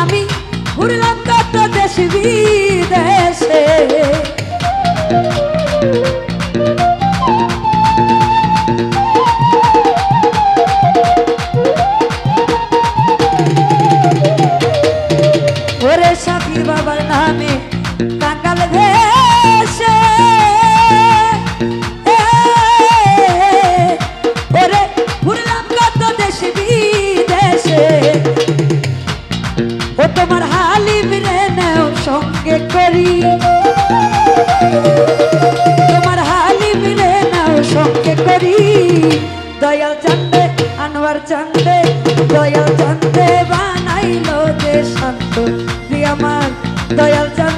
আমি ঘুরলাম কত দেশ বিদেশে। ওরে সাথী বাবার নামে দয়াল চান্দে আনোয়ার চান্দে দয়াল চান্দে বানাইলো যে শান্ত। আমার দয়াল চান্দে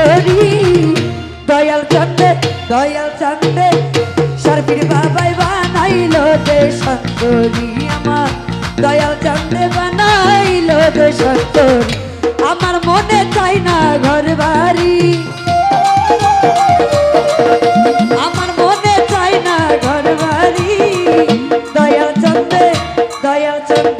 করি। দয়াল চন্দ্রে দয়াল চন্দ্রে সার্বির বাবাই বানাইল দে সন্তরি আমার। দয়াল চন্দ্রে বানাইল দে সন্তরি আমার মনে চাই না ঘর বাড়ি। আমার মনে চাই না ঘর বাড়ি। দয়াল চন্দ্রে দয়াল চন্দ্রে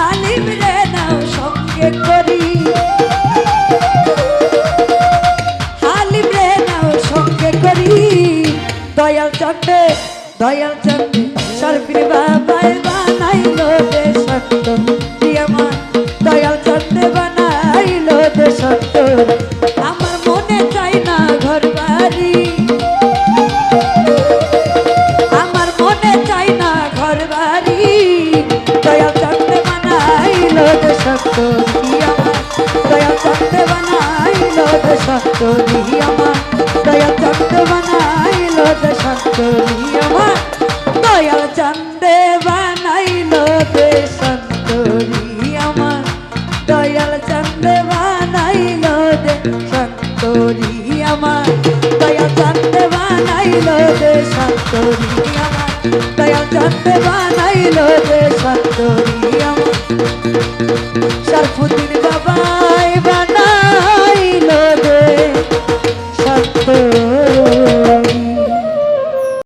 দয়াল চন্দ্রে দয়াল চন্দ্রে সরফির বাবাই বানাইলো দে আমার দয়াল চন্দ্রে বানাইলো দে সত্য? আমার মনে চাই না ঘর বাড়ি আমার মনে চাই না ঘর বাড়ি দয়াল চন্দ্রে বানাইলো দে আমার দয়াল চন্দ্রে বানাইলো আমার দে সত্য আমার, দয়াল চান্দে বানাইল দে সন্তরি আমার। দয়াল চান্দে বানাইল দে সন্তরি আমার। দয়াল চন্দ্রে বানাইলো দে সন্তরি আমার। দয়াল চন্দ্রে বানাইলো দে